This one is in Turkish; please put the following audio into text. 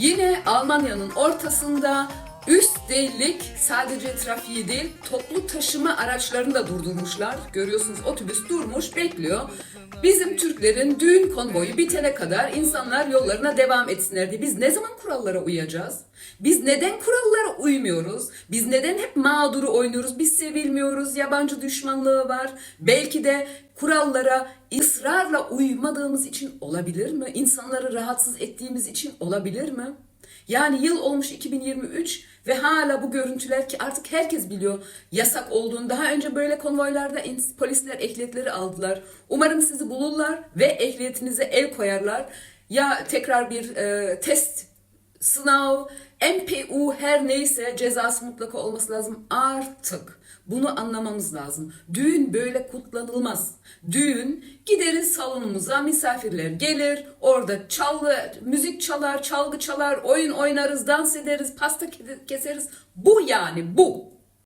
Yine Almanya'nın ortasında üstelik sadece trafiği değil toplu taşıma araçlarını da durdurmuşlar. Görüyorsunuz otobüs durmuş bekliyor. Bizim Türklerin düğün konvoyu bitene kadar insanlar yollarına devam etsinler diye. Biz ne zaman kurallara uyacağız? Biz neden kurallara uymuyoruz? Biz neden hep mağduru oynuyoruz? Biz sevilmiyoruz, yabancı düşmanlığı var. Belki de kurallara ısrarla uymadığımız için olabilir mi? İnsanları rahatsız ettiğimiz için olabilir mi? Yani yıl olmuş 2023 ve hala bu görüntüler ki artık herkes biliyor yasak olduğunu. Daha önce böyle konvoylarda polisler ehliyetleri aldılar. Umarım sizi bulurlar ve ehliyetinize el koyarlar. Ya tekrar bir e, test, sınav, MPU her neyse cezası mutlaka olması lazım artık. Bunu anlamamız lazım. Düğün böyle kutlanılmaz. Düğün gideriz salonumuza misafirler gelir. Orada çalgı, müzik çalar, çalgı çalar, oyun oynarız, dans ederiz, pasta ke- keseriz. Bu yani bu.